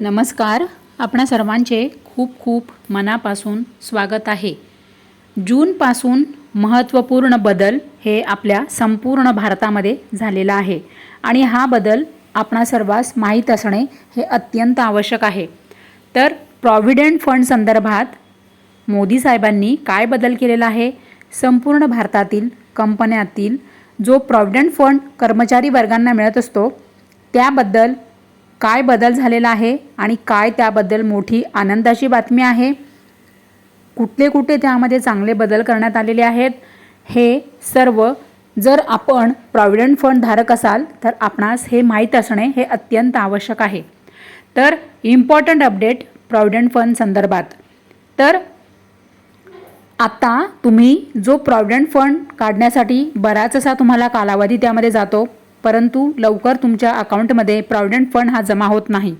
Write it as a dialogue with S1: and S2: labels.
S1: नमस्कार. आपणा सर्वांचे खूप खूप मनापासून स्वागत आहे. जूनपासून महत्त्वपूर्ण बदल हे आपल्या संपूर्ण भारतामध्ये झालेला आहे आणि हा बदल आपणा सर्वांस माहीत असणे हे अत्यंत आवश्यक आहे. तर प्रॉव्हिडंट फंड संदर्भात मोदी साहेबांनी काय बदल केलेला आहे? संपूर्ण भारतातील कंपन्यातील जो प्रॉव्हिडंट फंड कर्मचारी वर्गांना मिळत असतो त्याबद्दल काय बदल झालेला आहे आणि काय त्याबद्दल मोठी आनंदाची बातमी आहे? कुठले कुठे त्यामध्ये चांगले बदल करण्यात आलेले आहेत? हे सर्व जर आपण प्रॉव्हिडंट फंड धारक असाल तर आपणास हे माहीत असणे हे अत्यंत आवश्यक आहे. तर इम्पॉर्टंट अपडेट प्रॉव्हिडंट फंड संदर्भात. तर आता तुम्ही जो प्रॉव्हिडंट फंड काढण्यासाठी बराच असा तुम्हाला कालावधी त्यामध्ये जातो परंतु लवकर तुमच्या अकाउंटमध्ये प्रॉव्हिडंट फंड हा जमा होत नाही.